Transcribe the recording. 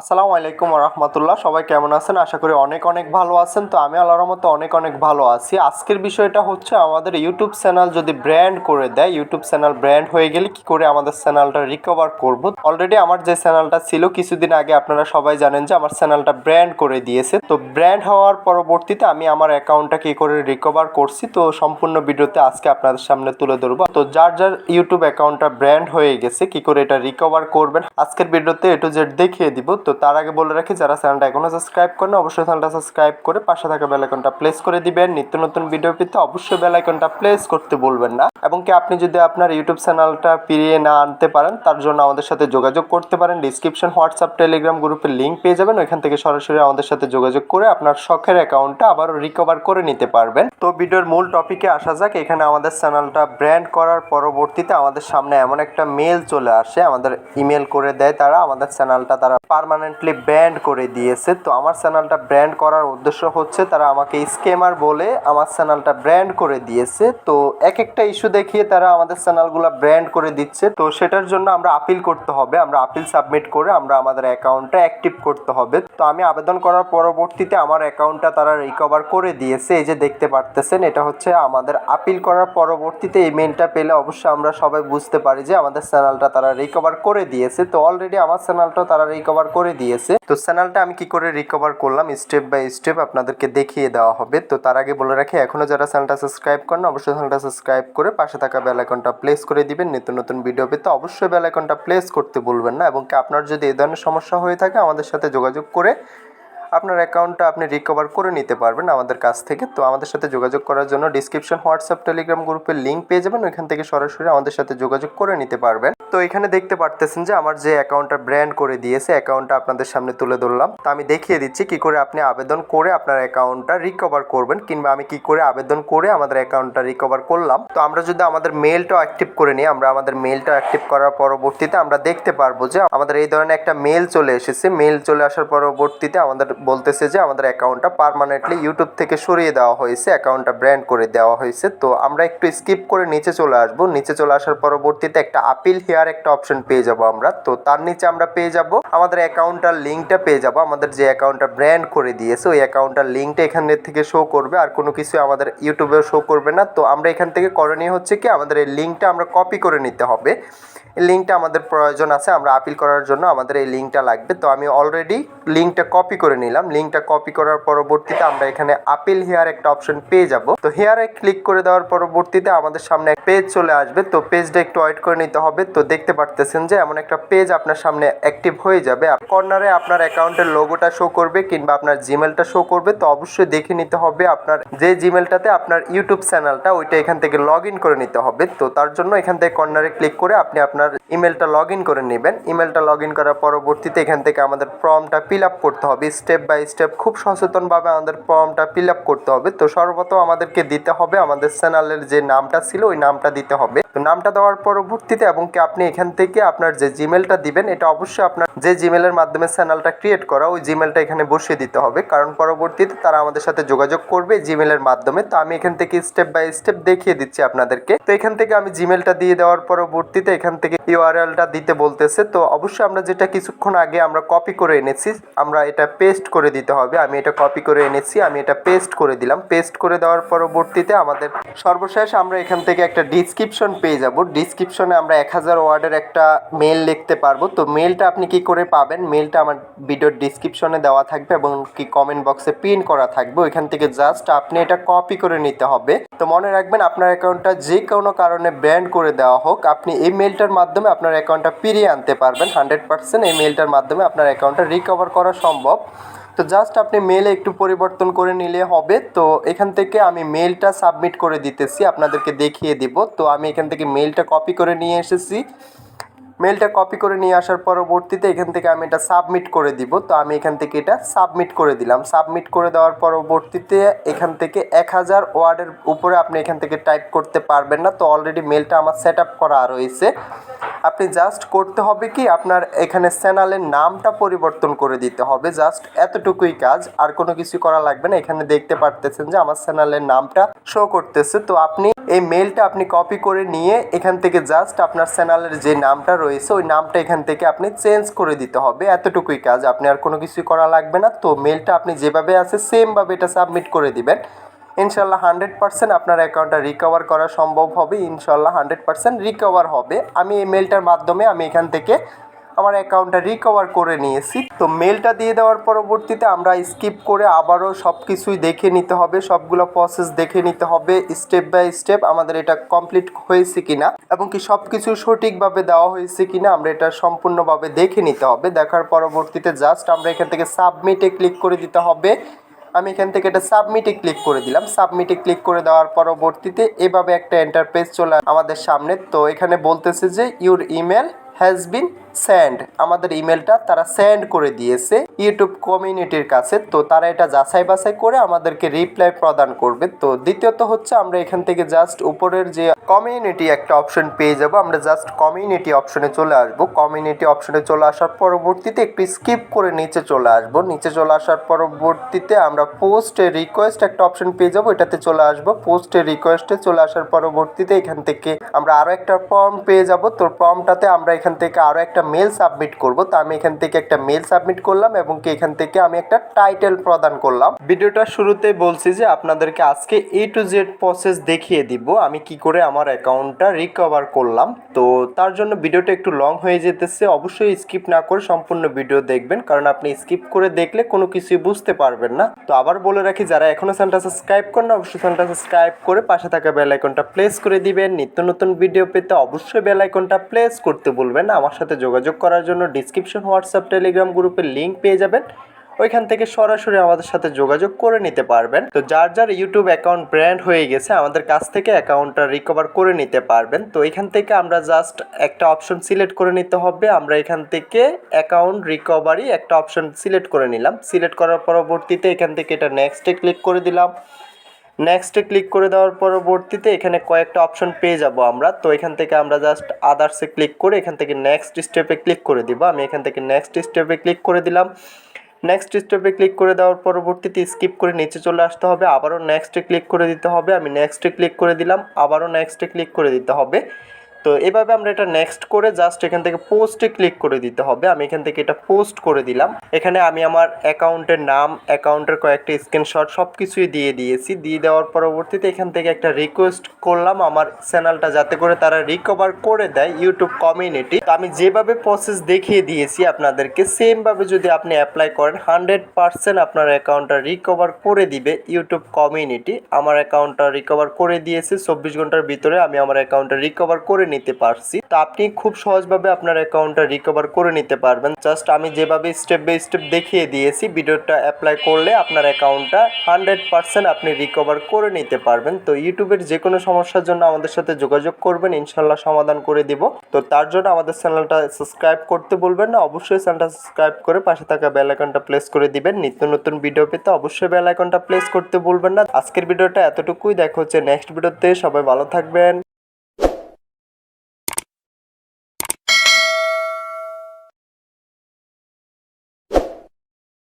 আসসালামু আলাইকুম রহমতুল্লাহ সবাই কেমন আছেন? আশা করি অনেক অনেক ভালো আছেন। তো আমি আল্লাহর মতো অনেক অনেক ভালো আছি। আজকের বিষয়টা হচ্ছে আমাদের ইউটিউব চ্যানেল যদি ব্র্যান্ড করে দেয় ইউটিউব চ্যানেল ব্র্যান্ড হয়ে গেলে কি করে আমাদের চ্যানেলটা রিকভার করব? অলরেডি আমার যে চ্যানেলটা ছিল, কিছুদিন আগে আপনারা সবাই জানেন যে আমার চ্যানেলটা ব্র্যান্ড করে দিয়েছে। তো ব্র্যান্ড হওয়ার পরবর্তীতে আমি আমার অ্যাকাউন্টটা কি করে রিকভার করছি, তো সম্পূর্ণ ভিডিওতে আজকে আপনাদের সামনে তুলে ধরবো। তো যার যার ইউটিউব অ্যাকাউন্টটা ব্র্যান্ড হয়ে গেছে, কি করে এটা রিকভার করবেন, আজকের ভিডিওতে এ টু জেড দেখিয়ে দিব। তো তার আগে বলে রাখি, যারা চ্যানেলটা এখনও সাবস্ক্রাইব করেন অবশ্যই চ্যানেলটা সাবস্ক্রাইব করে পাশে থাকা বেল আইকনটা প্লেস করে দিবেন। নিত্য নতুন ভিডিও পেতে অবশ্যই বেল আইকনটা প্লেস করতে বলবেন না। এবং কি আপনি যদি আপনার ইউটিউব চ্যানেলটা ফিরিয়ে না আনতে পারেন, তার জন্য আমাদের সাথে যোগাযোগ করতে পারেন। ডিসক্রিপশন হোয়াটসঅ্যাপ টেলিগ্রাম গ্রুপের লিঙ্ক পেয়ে যাবেন। ওইখান থেকে সরাসরি আমাদের সাথে যোগাযোগ করে আপনার শখের অ্যাকাউন্টটা আবারও রিকভার করে নিতে পারবেন। তো ভিডিওর মূল টপিকে আসা যাক। এখানে আমাদের চ্যানেলটা ব্র্যান্ড করার পরবর্তীতে আমাদের সামনে এমন একটা মেল চলে আসে। আমাদের ইমেল করে দেয় তারা। আমাদের চ্যানেলটা তারা পার্মানেন্টলি ব্র্যান্ড করে দিয়েছে। তো আমার চ্যানেলটা ব্র্যান্ড করার উদ্দেশ্য হচ্ছে তারা আমাকে স্কেমার বলে আমার চ্যানেলটা ব্র্যান্ড করে দিয়েছে। তো এক একটা ইস্যু দেখিয়ে তারা আমাদের চ্যানেলগুলো ব্র্যান্ড করে দিচ্ছে। তো সেটার জন্য আমরা আপিল করতে হবে, আমরা আপিল সাবমিট করে আমরা আমাদের অ্যাকাউন্টটা অ্যাক্টিভ করতে হবে। তো আমি আবেদন করার পরবর্তীতে আমার অ্যাকাউন্টটা তারা রিকভার করে দিয়েছে। এই যে দেখতে পারতেছেন, এটা হচ্ছে আমাদের আপিল করার পরবর্তীতে এই মেলটা পেলে অবশ্যই আমরা সবাই বুঝতে পারি যে আমাদের চ্যানেলটা তারা রিকভার করে দিয়েছে। তো অলরেডি আমার চ্যানেলটাও তারা রিকভার করে দিয়েছে। তো চ্যানেলটা আমি কি করে রিকভার করলাম স্টেপ বাই স্টেপ আপনাদেরকে দেখিয়ে দেওয়া হবে। তো তার আগে বলে রাখি, এখনও যারা চ্যানেলটা সাবস্ক্রাইব করেন অবশ্যই চ্যানেলটা সাবস্ক্রাইব করে পাশে থাকা বেল আইকনটা প্লেস করে দিবেন। নিত্য নতুন ভিডিও পেতে অবশ্যই বেল আইকনটা প্লেস করতে ভুলবেন না। এবং আপনার যদি এই ধরনের সমস্যা হয়ে থাকে, আমাদের সাথে যোগাযোগ করে আপনার অ্যাকাউন্টটা আপনি রিকভার করে নিতে পারবেন আমাদের কাছ থেকে। তো আমাদের সাথে যোগাযোগ করার জন্য ডিসক্রিপশন হোয়াটসঅ্যাপ টেলিগ্রাম গ্রুপের লিঙ্ক পেয়ে যাবেন। ওইখান থেকে সরাসরি আমাদের সাথে যোগাযোগ করে নিতে পারবেন। তো এখানে দেখতে পারতেছেন যে আমার যে অ্যাকাউন্টটা ব্র্যান্ড করে দিয়েছে, অ্যাকাউন্টটা আপনাদের সামনে তুলে ধরলাম। তো আমি দেখিয়ে দিচ্ছি কি করে আপনি আবেদন করে আপনার অ্যাকাউন্টটা রিকভার করবেন, কিংবা আমি কি করে আবেদন করে আমাদের অ্যাকাউন্টটা রিকভার করলাম। তো আমরা যদি আমাদের মেলটা অ্যাক্টিভ করে নিই, আমরা আমাদের মেলটা অ্যাক্টিভ করার পরবর্তীতে আমরা দেখতে পারব যে আমাদের এই ধরনের একটা মেল চলে এসেছে। মেল চলে আসার পরবর্তীতে আমাদের বলতেছে যে আমাদের অ্যাকাউন্টটা পার্মানেন্টলি ইউটিউব থেকে সরিয়ে দেওয়া হয়েছে, অ্যাকাউন্টটা ব্র্যান্ড করে দেওয়া হয়েছে। তো আমরা একটু স্কিপ করে নিচে চলে আসব। নিচে চলে আসার পরবর্তীতে একটা আপিল হেয়ার একটা অপশন পেয়ে যাব আমরা। তো তার নিচে আমরা পেয়ে যাব। আমাদের অ্যাকাউন্টটার লিঙ্কটা পেয়ে যাব। আমাদের যে অ্যাকাউন্টটা ব্র্যান্ড করে দিয়েছে, ওই অ্যাকাউন্টটার লিঙ্কটা এখান থেকে শো করবে আর কোনো কিছু আমাদের ইউটিউবেও শো করবে না। তো আমরা এখান থেকে করণীয় হচ্ছে কি, আমাদের এই লিঙ্কটা আমরা কপি করে নিতে হবে। এই লিঙ্কটা আমাদের প্রয়োজন আছে, আমরা আপিল করার জন্য আমাদের এই লিঙ্কটা লাগবে। তো আমি অলরেডি লিঙ্কটা কপি করে নিলাম। লিঙ্কটা কপি করার পরবর্তীতে আমরা এখানে আপিল হেয়ার একটা অপশন পেয়ে যাব। তো হেয়ারে ক্লিক করে দেওয়ার পরবর্তীতে আমাদের সামনে পেজ চলে আসবে। তো পেজটা একটু ওয়েট করে নিতে হবে। তো দেখতে পারতেছেন যে এমন একটা পেজ আপনার সামনে অ্যাক্টিভ হয়ে যাবে। কর্নারে আপনার অ্যাকাউন্টের লোগোটা শো করবে কিংবা আপনার জিমেলটা শো করবে। তো অবশ্যই দেখে নিতে হবে আপনার যে জিমেলটাতে আপনার ইউটিউব চ্যানেলটা ওইটা এখান থেকে লগ ইন করে নিতে হবে। তো তার জন্য এখান থেকে কর্নারে ক্লিক করে আপনি আপনার ইমেলটা লগ ইন করে নেবেন। ইমেলটা লগ ইন করার পরবর্তীতে এখান থেকে আমাদের ফর্মটা ফিল আপ করতে হবে। স্টেপ বাই স্টেপ খুব সচেতনভাবে আমাদের ফর্মটা ফিল আপ করতে হবে। তো সর্বপ্রথম আমাদেরকে দিতে হবে আমাদের চ্যানেলের যে নামটা ছিল, ওই নামটা দিতে হবে। তো নামটা দেওয়ার পরবর্তীতে এবং কি আপনি এখান থেকে আপনার যে জিমেলটা দিবেন, এটা অবশ্যই আপনার যে জিমেলের মাধ্যমে চ্যানেলটা ক্রিয়েট করা, ওই জিমেলটা এখানে বসিয়ে দিতে হবে। কারণ পরবর্তীতে তারা আমাদের সাথে যোগাযোগ করবে জিমেলের মাধ্যমে। তো আমি এখান থেকে স্টেপ বাই স্টেপ দেখিয়ে দিচ্ছি আপনাদেরকে। তো এখান থেকে আমি জিমেলটা দিয়ে দেওয়ার পরবর্তীতে এখান থেকে ইউআরএলটা দিতে বলতেছে। তো অবশ্যই আমরা যেটা কিছুক্ষণ আগে আমরা কপি করে এনেছি, আমরা এটা পেস্ট করে দিতে হবে। আমি এটা কপি করে এনেছি, আমি এটা পেস্ট করে দিলাম। পেস্ট করে দেওয়ার পরবর্তীতে আমাদের সর্বশেষ আমরা এখান থেকে একটা ডিসক্রিপশন পেয়ে যাব। ডিসক্রিপশনে আমরা এক হাজার ওয়ার্ডের একটা মেল লিখতে পারব। তো মেলটা আপনি কি করে পাবেন? মেলটা আমার ভিডিওর ডিসক্রিপশনে দেওয়া থাকবে এবং কি কমেন্ট বক্সে পিন করা থাকবে। ওইখান থেকে জাস্ট আপনি এটা কপি করে নিতে হবে। তো মনে রাখবেন, আপনার অ্যাকাউন্টটা যে কোনো কারণে ব্যান্ড করে দেওয়া হোক, আপনি এই মেলটার মাধ্যমে আপনার অ্যাকাউন্টটা ফিরিয়ে আনতে পারবেন। হান্ড্রেড পার্সেন্ট এই মেলটার মাধ্যমে আপনার অ্যাকাউন্টটা রিকভার করা সম্ভব। তো জাস্ট আপনি মেলে একটু পরিবর্তন করে নিলে হবে। তো এখান থেকে আমি মেলটা সাবমিট করে দিতেছি, আপনাদেরকে দেখিয়ে দিব। তো আমি এখান থেকে মেলটা কপি করে নিয়ে এসেছি। মেলটা কপি করে নিয়ে আসার পরবর্তীতে এখান থেকে আমি এটা সাবমিট করে দিব। তো আমি এখান থেকে এটা সাবমিট করে দিলাম। সাবমিট করে দেওয়ার পরবর্তীতে এখান থেকে এক হাজার ওয়ার্ডের উপরে আপনি এখান থেকে টাইপ করতে পারবেন না। তো অলরেডি মেলটা আমার সেট আপ করা রয়েছে। আপনি জাস্ট করতে হবে কি, আপনার এখানে চ্যানেলের নামটা পরিবর্তন করে দিতে হবে। জাস্ট এতটুকুই কাজ, আর কোনো কিছু করা লাগবে না। এখানে দেখতে পারতেছেন যে আমার চ্যানেলের নামটা শো করতেছে। তো আপনি এই মেলটা আপনি কপি করে নিয়ে এখান থেকে জাস্ট আপনার চ্যানেলের যে নামটা রয়েছে, ওই নামটা এখান থেকে আপনি চেঞ্জ করে দিতে হবে। এতটুকুই কাজ। আপনি আর কোনো কিছুই করা লাগবে না। তো মেলটা আপনি যেভাবে আছে সেমভাবে এটা সাবমিট করে দিবেন। ইনশাল্লাহ হান্ড্রেড পার্সেন্ট আপনার অ্যাকাউন্টটা রিকভার করা সম্ভব হবে, ইনশাল্লাহ হান্ড্রেড পার্সেন্ট রিকভার হবে। আমি এই মেলটার মাধ্যমে আমি এখান থেকে আমার অ্যাকাউন্টটা রিকভার করে নিয়েছি। তো মেলটা দিয়ে দেওয়ার পরবর্তীতে আমরা স্কিপ করে আবারও সব কিছুই দেখে নিতে হবে, সবগুলো প্রসেস দেখে নিতে হবে স্টেপ বাই স্টেপ আমাদের এটা কমপ্লিট হয়েছে কিনা এবং কি সব কিছু সঠিকভাবে দেওয়া হয়েছে কিনা আমরা এটা সম্পূর্ণভাবে দেখে নিতে হবে। দেখার পরবর্তীতে জাস্ট আমরা এখান থেকে সাবমিটে ক্লিক করে দিতে হবে। আমি এখান থেকে এটা সাবমিটে ক্লিক করে দিলাম। সাবমিটে ক্লিক করে দেওয়ার পরবর্তীতে এভাবে একটা এন্টারপ্রেস চলে আমাদের সামনে। তো এখানে বলতেছে যে your email has been send আমাদের ইমেলটা তারা সেন্ড করে দিয়েছে ইউটিউব কমিউনিটির কাছে। তো তারা এটা যাচাই বাছাই করে আমাদেরকে রিপ্লাই প্রদান করবে। তো দ্বিতীয়ত হচ্ছে আমরা এখান থেকে জাস্ট উপরের যে কমিউনিটি একটা অপশন পেয়ে যাব। আমরা জাস্ট কমিউনিটি অপশনে চলে আসব। কমিউনিটি অপশনে চলে আসার পরবর্তীতে একটু স্কিপ করে নিচে চলে আসব। নিচে চলে আসার পরবর্তীতে আমরা পোস্টে রিকোয়েস্ট একটা অপশন পেয়ে যাব। এটাতে চলে আসব। পোস্টে রিকোয়েস্টে চলে আসার পরবর্তীতে এখান থেকে আমরা আরও একটা ফর্ম পেয়ে যাব। তো ফর্মটাতে আমরা এখান থেকে আরও একটা মেল সাবমিট করব। তো আমি এখান থেকে একটা মেল সাবমিট করলাম এবং কি এখান থেকে আমি একটা টাইটেল প্রদান করলাম। ভিডিওটা শুরুতে বলছি যে আপনাদেরকে আজকে এ টু জেড প্রসেস দেখিয়ে দিব। আমি কি করে আমার অ্যাকাউন্টটা রিকভার করলাম। তো তার জন্য ভিডিওটা একটু লং হয়ে যেতেছে। অবশ্যই স্কিপ না করে সম্পূর্ণ ভিডিও দেখবেন। কারণ আপনি স্কিপ করে দেখলে কোনো কিছুই বুঝতে পারবেন না। তো আবার বলে রাখি, যারা এখনও চ্যানেলটা সাবস্ক্রাইব করেন অবশ্যই চ্যানেলটা সাবস্ক্রাইব করে পাশে থাকা বেল আইকনটা প্লেস করে দিবেন। নিত্য নতুন ভিডিও পেতে অবশ্যই বেল আইকনটা প্লেস করতে বলবেন আমার সাথে যোগাযোগ করার জন্য ডিসক্রিপশন হোয়াটসঅ্যাপ টেলিগ্রাম গ্রুপের লিঙ্ক পেয়ে যাবেন। ওইখান থেকে সরাসরি আমাদের সাথে যোগাযোগ করে নিতে পারবেন। তো যার যার ইউটিউব অ্যাকাউন্ট ব্র্যান্ড হয়ে গেছে, আমাদের কাছ থেকে অ্যাকাউন্টটা রিকভার করে নিতে পারবেন। তো এখান থেকে আমরা জাস্ট একটা অপশন সিলেক্ট করে নিতে হবে। আমরা এখান থেকে অ্যাকাউন্ট রিকভারি একটা অপশন সিলেক্ট করে নিলাম। সিলেক্ট করার পরবর্তীতে এখান থেকে এটা নেক্সটে ক্লিক করে দিলাম। নেক্সটে ক্লিক করে দেওয়ার পরবর্তীতে এখানে কয়েকটা অপশন পেয়ে যাব আমরা। তো এখান থেকে আমরা জাস্ট আদার্সে ক্লিক করে এখান থেকে নেক্সট স্টেপে ক্লিক করে দিব। আমি এখান থেকে নেক্সট স্টেপে ক্লিক করে দিলাম। নেক্সট স্টেপে ক্লিক করে দেওয়ার পরবর্তীতে স্কিপ করে নিচে চলে আসতে হবে। আবারও নেক্সটে ক্লিক করে দিতে হবে। আমি নেক্সটে ক্লিক করে দিলাম। আবারও নেক্সটে ক্লিক করে দিতে হবে। তো এভাবে আমরা এটা নেক্সট করে জাস্ট এখান থেকে পোস্টে ক্লিক করে দিতে হবে। আমি এখান থেকে এটা পোস্ট করে দিলাম। এখানে আমি আমার অ্যাকাউন্টের নাম অ্যাকাউন্টের কয়েকটা স্ক্রিনশট সব কিছুই দিয়ে দিয়েছি। দিয়ে দেওয়ার পরবর্তীতে এখান থেকে একটা রিকোয়েস্ট করলাম আমার চ্যানেলটা যাতে করে তারা রিকভার করে দেয় ইউটিউব কমিউনিটি তো আমি যেভাবে প্রসেস দেখিয়ে দিয়েছি আপনাদেরকে সেমভাবে যদি আপনি অ্যাপ্লাই করেন হান্ড্রেড পার্সেন্ট আপনার অ্যাকাউন্টটা রিকভার করে দিবে ইউটিউব কমিউনিটি আমার অ্যাকাউন্টটা রিকভার করে দিয়েছে। চব্বিশ ঘণ্টার ভিতরে আমি আমার অ্যাকাউন্টটা রিকভার করে নিতে পারছি। তো আপনি খুব সহজভাবে আপনার অ্যাকাউন্টটা রিকভার করে নিতে পারবেন। জাস্ট আমি যেভাবে স্টেপ বাই স্টেপ দেখিয়ে দিয়েছি, ভিডিওটা অ্যাপ্লাই করলে আপনার অ্যাকাউন্টটা হান্ড্রেড পার্সেন্ট আপনি রিকভার করে নিতে পারবেন। তো ইউটিউবের যে কোনো সমস্যার জন্য আমাদের সাথে যোগাযোগ করবেন ইনশাল্লাহ সমাধান করে দিব। তো তার জন্য আমাদের চ্যানেলটা সাবস্ক্রাইব করতে বলবেন না, অবশ্যই চ্যানেলটা সাবস্ক্রাইব করে পাশে থাকা বেল আইকনটা প্লেস করে দিবেন। নিত্য নতুন ভিডিও পেতে অবশ্যই বেল আইকনটা প্লেস করতে বলবেন না। আজকের ভিডিওটা এতটুকুই, দেখা হচ্ছে নেক্সট ভিডিওতে সবাই ভালো থাকবেন।